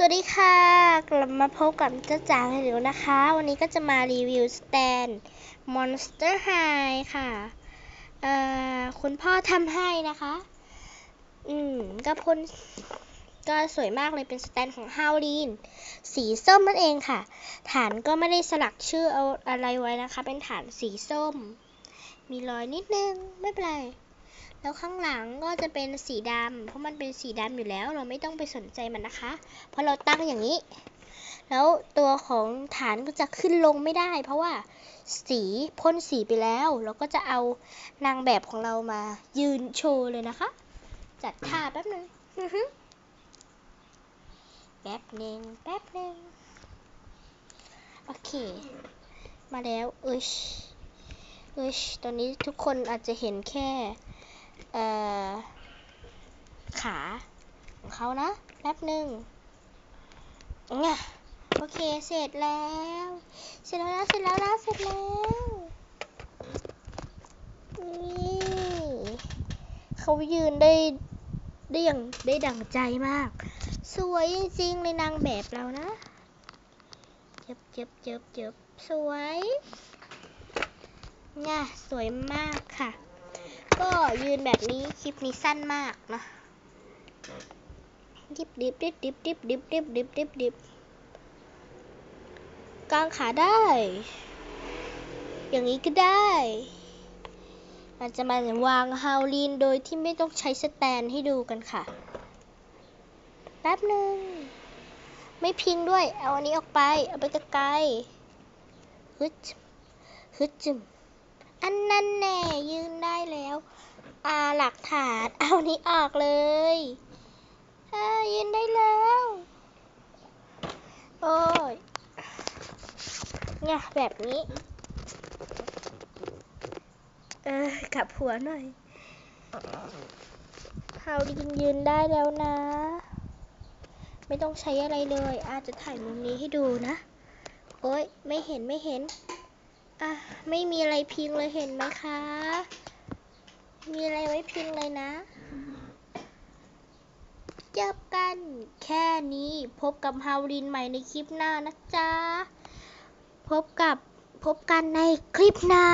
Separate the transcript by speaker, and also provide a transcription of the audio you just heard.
Speaker 1: สวัสดีค่ะ กลับมาพบกับเจ้าจ๋าอีกแล้วนะคะ วันนี้ก็จะมารีวิวสแตน Monster High ค่ะคุณพ่อทำให้นะคะ อืมก็พ่นก็สวยมากเลยเป็นสแตนของฮาวลีน สีส้มนั่นเองค่ะ ฐานก็ไม่ได้สลักชื่อเอาอะไรไว้นะคะ เป็นฐานสีส้ม มีรอยนิดนึง ไม่เป็นไร แล้วข้างหลังก็จะเป็นสีดำเพราะมันเป็นสีดำอยู่แล้ว เราไม่ต้องไปสนใจมันนะคะ เพราะเราตั้งอย่างนี้ แล้วตัวของฐานก็จะขึ้นลงไม่ได้ เพราะว่าสีพ่นสีไปแล้ว เราก็จะเอานางแบบของเรามายืนโชว์เลยนะคะ จัดท่าแป๊บหนึงแป๊บหนึ่งแป๊บหนึ่งโอเค มาแล้วเอ้ยเอ้ยตอนนี้ทุกคนอาจจะเห็นแค่ เอ่อขาของเขานะแป๊บหนึ่งเนี่ยโอเคเสร็จแล้ว เสร็จแล้วเสร็จแล้วเสร็จแล้ว นี่เขายืนได้ได้อย่างได้ดั่งใจมาก สวยจริงๆเลยนางแบบเรานะเจ็บเจ็บเจ็บเจ็บสวยเนี่ยสวยมากค่ะ ก็ยืนแบบนี้คลิปนี้สั้นมากนะดิบดิบดิบดิบดิบดิบดิบดิบดิบดิบกางขาได้ อย่างนี้ก็ได้อาจจะมาวางฮาวลีนโดยที่ไม่ต้องใช้สแตนให้ดูกันค่ะ แป๊บหนึ่ง ไม่พิงด้วย เอาอันนี้ออกไป เอาไปไกลๆฮึดฮึดจึม อันนั้นแน่ยืนได้แล้วอ่าหลักฐานเอานี้ออกเลยเอ่ยืนได้แล้ว โอ้ยเนี่ยแบบนี้เออกลับหัวหน่อยเฮาดินยืนได้แล้วนะ ไม่ต้องใช้อะไรเลย อาจจะถ่ายมุมนี้ให้ดูนะ โอ้ยไม่เห็นไม่เห็น อะ ไม่มีอะไรพิงเลยเห็นไหมคะ มีอะไรไว้พิงเลยนะ เจอกันแค่นี้พบกับฮาวลินใหม่ในคลิปหน้านะจ๊ะ พบกับพบกันในคลิปหน้า